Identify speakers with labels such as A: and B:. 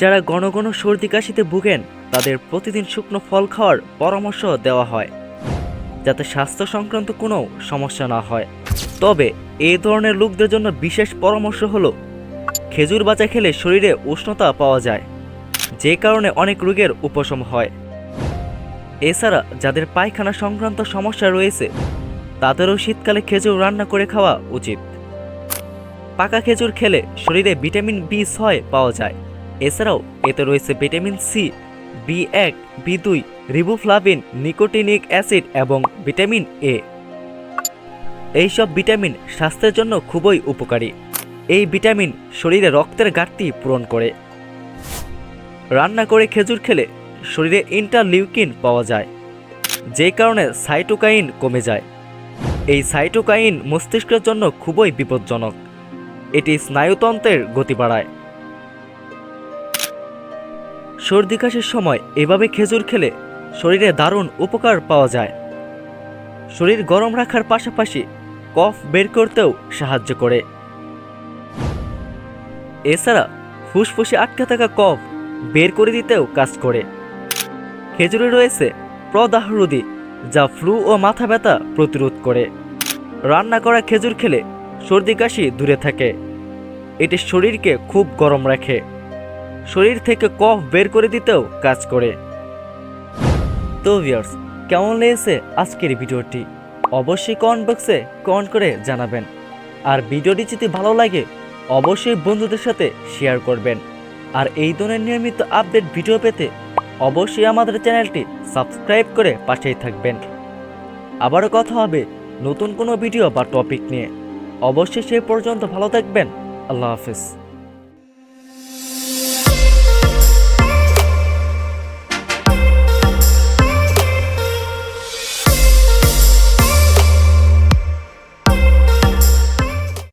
A: যারা ঘন ঘন সর্দি কাশিতে ভুগেন, তাদের প্রতিদিন শুকনো ফল খাওয়ার পরামর্শ দেওয়া হয়, যাতে স্বাস্থ্য সংক্রান্ত কোনো সমস্যা না হয়। তবে এই ধরনের লোকদের জন্য বিশেষ পরামর্শ হলো, খেজুর বাচা খেলে শরীরে উষ্ণতা পাওয়া যায়, যে কারণে অনেক রোগের উপশম হয়। এছাড়া যাদের পায়খানা সংক্রান্ত সমস্যা রয়েছে, তাদেরও শীতকালে খেজুর রান্না করে খাওয়া উচিত। পাকা খেজুর খেলে শরীরে ভিটামিন বি ছয় পাওয়া যায়। এছাড়াও এতে রয়েছে ভিটামিন সি, বি এক, বি দুই, রিবোফ্লাভিন, নিকোটিনিক অ্যাসিড এবং ভিটামিন এ। এইসব ভিটামিন স্বাস্থ্যের জন্য খুবই উপকারী। এই ভিটামিন শরীরে রক্তের ঘাটতি পূরণ করে। রান্না করে খেজুর খেলে শরীরে ইন্টারলিউকিন পাওয়া যায়, যে কারণে সাইটোকাইন কমে যায়। এই সাইটোকাইন মস্তিষ্কের জন্য খুবই বিপজ্জনক। এটি স্নায়ুতন্ত্রের গতি বাড়ায়। সর্দি কাশির সময় এভাবে খেজুর খেলে শরীরে দারুণ উপকার পাওয়া যায়। শরীর গরম রাখার পাশাপাশি কফ বের করতেও সাহায্য করে। এছাড়া ফুসফুসে আটকে থাকা কফ বের করে দিতেও কাজ করে। খেজুরে রয়েছে প্রদাহরোধী যা ফ্লু ও মাথা ব্যথা প্রতিরোধ করে। রান্না করা খেজুর খেলে সর্দি কাশি দূরে থাকে। এটি শরীরকে খুব গরম রাখে। শরীর থেকে কফ বের করে দিতেও কাজ করে। তো ভিউয়ার্স কেমন লেগেছে আজকের ভিডিওটি? অবশ্যই কমেন্ট বক্সে কমেন্ট করে জানাবেন। আর ভিডিওটি যদি ভালো লাগে, অবশ্যই বন্ধুদের সাথে শেয়ার করবেন। আর এই ধরনের নিয়মিত আপডেট ভিডিও পেতে অবশ্যই আমাদের চ্যানেলটি সাবস্ক্রাইব করে পাশেই থাকবেন। আবারও কথা হবে নতুন কোনো ভিডিও বা টপিক নিয়ে। অবশ্যই সেই পর্যন্ত ভালো থাকবেন। আল্লাহ হাফিজ।